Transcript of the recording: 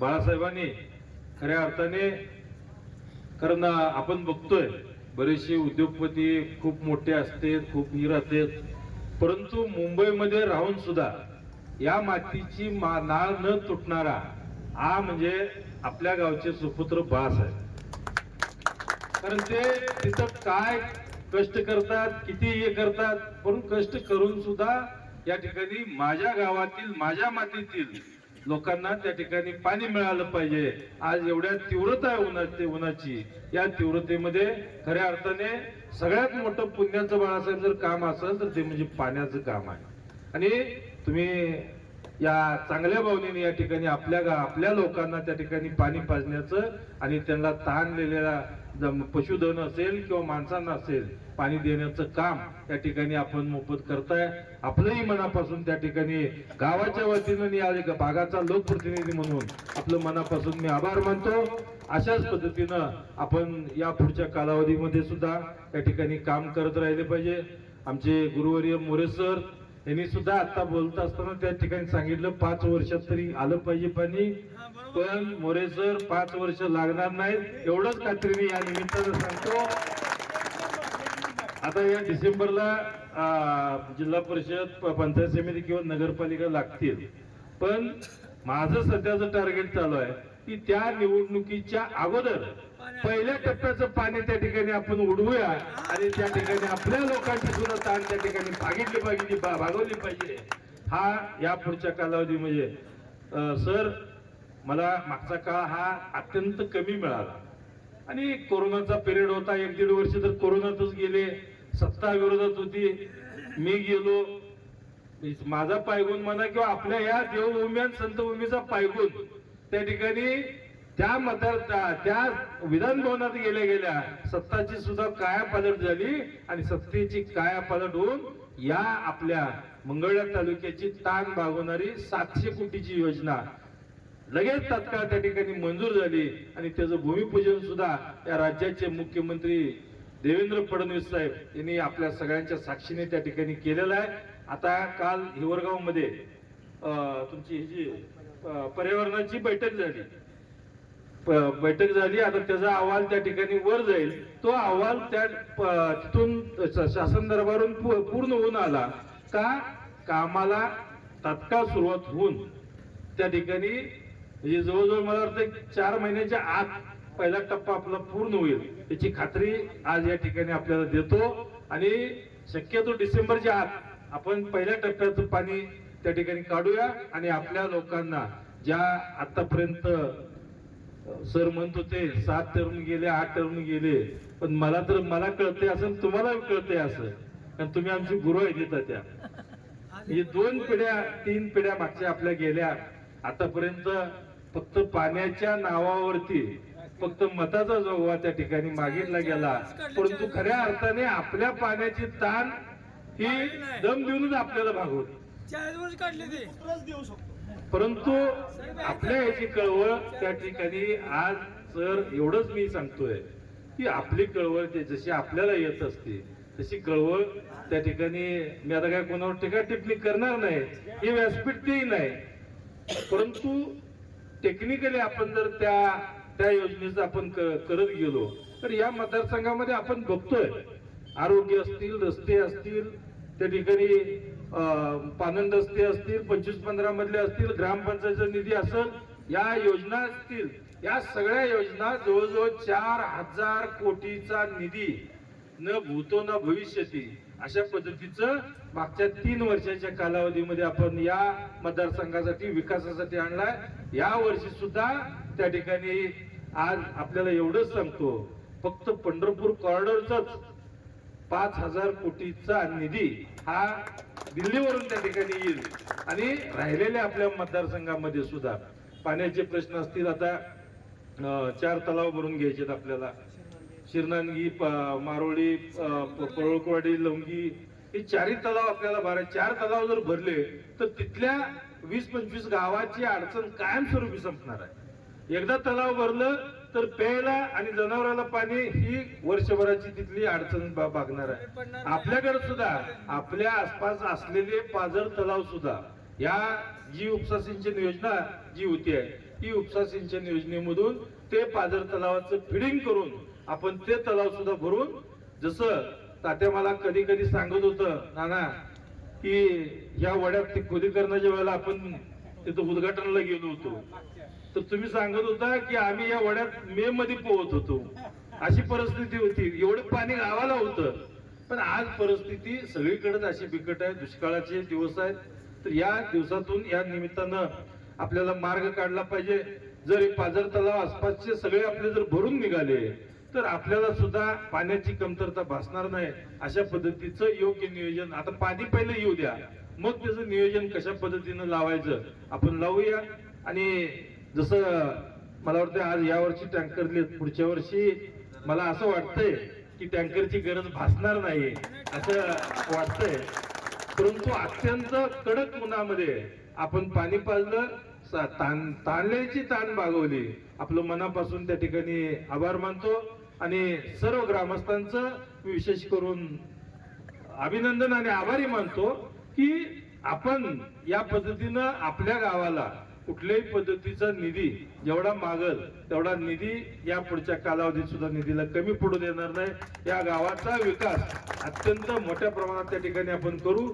बाळासाहेबांनी खऱ्या अर्थाने कारण आपण बघतोय बरेचसे उद्योगपती खूप मोठे असते खूप हिर असते परंतु मुंबईमध्ये राहून सुद्धा या मातीची मा- नाळ न तुटणारा हा म्हणजे आपल्या गावचे सुपुत्र बाळासाहेब. कारण ते तिथं काय कष्ट करतात किती हे करतात पण कष्ट करून सुद्धा या ठिकाणी माझ्या गावातील माझ्या मातीतील लोकांना त्या ठिकाणी पाणी मिळालं पाहिजे. आज एवढ्या तीव्रता आहे उन्हाची उन्हाची. या तीव्रतेमध्ये खऱ्या अर्थाने सगळ्यात मोठं पुण्याचं बाळासाहेब जर काम असेल तर ते म्हणजे पाण्याचं काम आहे. आणि तुम्ही या चांगल्या भावनेने या ठिकाणी आपल्या गा आपल्या लोकांना त्या ठिकाणी पाणी पाजण्याचं आणि त्यांना ताणलेल्या जम- पशुधन असेल किंवा माणसांना असेल पाणी देण्याचं काम त्या ठिकाणी आपण मोफत करताय. आपलंही मनापासून त्या ठिकाणी गावाच्या वतीनं आले या भागाचा लोकप्रतिनिधी म्हणून आपलं मनापासून मी आभार मानतो. अशाच पद्धतीनं आपण या पुढच्या कालावधीमध्ये सुद्धा या ठिकाणी काम करत राहिले पाहिजे. आमचे गुरुवर्य मोरे सर यांनी सुद्धा आता बोलत असताना त्या ठिकाणी सांगितलं पाच वर्षात तरी आलं पाहिजे पाणी. पण मोरे सर पाच वर्ष लागणार नाहीत. एवढंच खात्रीने या निमित्तानं सांगतो. आता या डिसेंबरला जिल्हा परिषद पंचायत समिती किंवा नगरपालिका लागतील. पण माझं सध्याचं टार्गेट चालू आहे की त्या निवडणुकीच्या अगोदर पहिल्या टप्प्याचं पाणी त्या ठिकाणी आपण उडवूया आणि त्या ठिकाणी आपल्या लोकांची सुद्धा ताण त्या ठिकाणी भागितली पाहिजे भागवली पाहिजे. हा या पुढच्या कालावधी म्हणजे सर मला मागचा काळ हा अत्यंत कमी मिळाला. आणि कोरोनाचा पिरियड होता एक दीड वर्ष तर कोरोनातच गेले सत्ता विरोधात होती. मी गेलो माझा पायगुण म्हणा किंवा आपल्या या देवभूमी आणि संतभूमीचा पायगुण त्या ठिकाणी त्या मतदार त्या- त्या विधान भवनात गेल्या गेल्या सत्ताची सुद्धा कायापालट झाली आणि सत्तेची कायापालट होऊन या आपल्या मंगळा तालुक्याची ताण भागवणारी सातशे कोटीची योजना लगेच तात्काळ त्या ठिकाणी मंजूर झाली आणि त्याचं भूमिपूजन सुद्धा या राज्याचे मुख्यमंत्री देवेंद्र फडणवीस साहेब यांनी आपल्या सगळ्यांच्या साक्षीने त्या ठिकाणी केलेलं आहे. आता काल हिवरगावमध्ये तुमची ही जी पर्यावरणाची बैठक झाली. बैठक झाली. आता त्याचा अहवाल त्या ठिकाणी वर जाईल. तो अहवाल त्या प- तिथून शासन दरबारून पूर्ण होऊन आला का? कामाला तात्काळ सुरुवात होऊन त्या ठिकाणी म्हणजे जवळजवळ मला वाटतं चार महिन्याच्या आत पहिला टप्पा आपला पूर्ण होईल. याची खात्री आज या ठिकाणी आपल्याला देतो. आणि शक्यतो डिसेंबरच्या आत आपण पहिल्या टप्प्याचं पाणी त्या ठिकाणी काढूया. आणि आपल्या लोकांना ज्या आतापर्यंत सर म्हणत होते सात टर्म गेले आठ टर्म गेले. पण मला तर मला कळते असं तुम्हाला कळते असं. कारण तुम्ही आमची गुरु आहे तिथं त्या. म्हणजे दोन पिढ्या तीन पिढ्या मागच्या आपल्या गेल्या. आतापर्यंत फक्त पाण्याच्या नावावरती फक्त मताचा जोगवा त्या ठिकाणी मागितला गेला. परंतु खऱ्या अर्थाने आपल्या पाण्याची ताण ही दम देऊनच आपल्याला भागवली चाळीस वर्ष काढले ते. परंतु आपल्या याची कळवळ त्या ठिकाणी आज सर एवढंच मी सांगतोय की आपली कळवळ ते जशी आपल्याला येत असते तशी कळवळ त्या ठिकाणी मी आता काय कोणावर टीका टिप्पणी करणार नाही ही व्यासपीठ तेही नाही. परंतु टेक्निकली आपण जर त्या त्या योजनेचं आपण करत गेलो तर या मतदारसंघामध्ये आपण बघतोय. आरोग्य असतील रस्ते असतील त्या ठिकाणी पानंद रस्ते असतील पंचवीस पंधरा मधले असतील ग्रामपंचायतचा निधी असेल या योजना असतील या सगळ्या योजना जवळजवळ चार हजार कोटीचा निधी न भूतो न भविष्यती अशा पद्धतीचं मागच्या तीन वर्षाच्या कालावधीमध्ये आपण या मतदारसंघासाठी विकासासाठी आणलाय. या वर्षी सुद्धा त्या ठिकाणी आज आपल्याला एवढंच सांगतो फक्त पंढरपूर कॉर्डरच पाच हजार कोटीचा निधी हा दिल्लीवरून त्या ठिकाणी येईल. आणि राहिलेल्या आपल्या मतदारसंघामध्ये सुद्धा पाण्याचे प्रश्न असतील आता चार तलाव भरून घ्यायचे आहेत आपल्याला. शिरनांगी मारोळी अं, प- लवंगी हे चारही तलाव आपल्याला भराय चार तलाव जर भरले तर तिथल्या वीस पंचवीस गावाची अडचण कायमस्वरूपी संपणार आहे. एकदा तलाव भरलं तर प्यायला आणि जनावराला पाणी ही वर्षभराची तिथली अडचण भागणार आहे. आपल्याकडे सुद्धा आपल्या आसपास असलेले पाझर तलाव सुद्धा या जी उपसा सिंचन योजना जी होती आहे ती उपसा सिंचन योजनेमधून ते पाझर तलावाचं फिडिंग करून आपण ते तलाव सुद्धा भरून जसं तात्या मला कधी कधी सांगत होतं नाना की या वड्यात ते खोलीकरणाच्या वेळेला आपण तिथं उद्घाटनाला गेलो होतो. तर तुम्ही सांगत होता की आम्ही या वड्यात मे मध्ये पोहत होतो. अशी परिस्थिती होती. एवढं पाणी गावाला होतं. पण आज परिस्थिती सगळीकडेच अशी बिकट आहे. दुष्काळाचे दिवस आहेत. तर या दिवसातून या निमित्तानं आपल्याला मार्ग काढला पाहिजे. जर हे पाझर तलाव आसपासचे सगळे आपले जर भरून निघाले तर आपल्याला सुद्धा पाण्याची कमतरता भासणार नाही. अशा पद्धतीचं योग्य नियोजन. आता पाणी पहिलं येऊ द्या. मग त्याचं नियोजन कशा पद्धतीनं लावायचं आपण लावूया. आणि जसं मला वाटतं आज या वर्षी टँकर दिलेत पुढच्या वर्षी मला असं वाटतंय की टँकरची गरज भासणार नाही असं वाटतंय. परंतु अत्यंत कडक उन्हामध्ये आपण पाणी पाजलं ताण ताणल्याची ताण भागवली. आपलं मनापासून त्या ठिकाणी आभार मानतो आणि सर्व ग्रामस्थांचं मी विशेष करून अभिनंदन आणि आभारी मानतो की आपण या पद्धतीनं आपल्या गावाला कुठल्याही पद्धतीचा निधी जेवढा मागल तेवढा निधी या पुढच्या कालावधीत सुद्धा निधीला कमी पडू देणार नाही. या गावाचा विकास अत्यंत मोठ्या प्रमाणात त्या ठिकाणी आपण करू.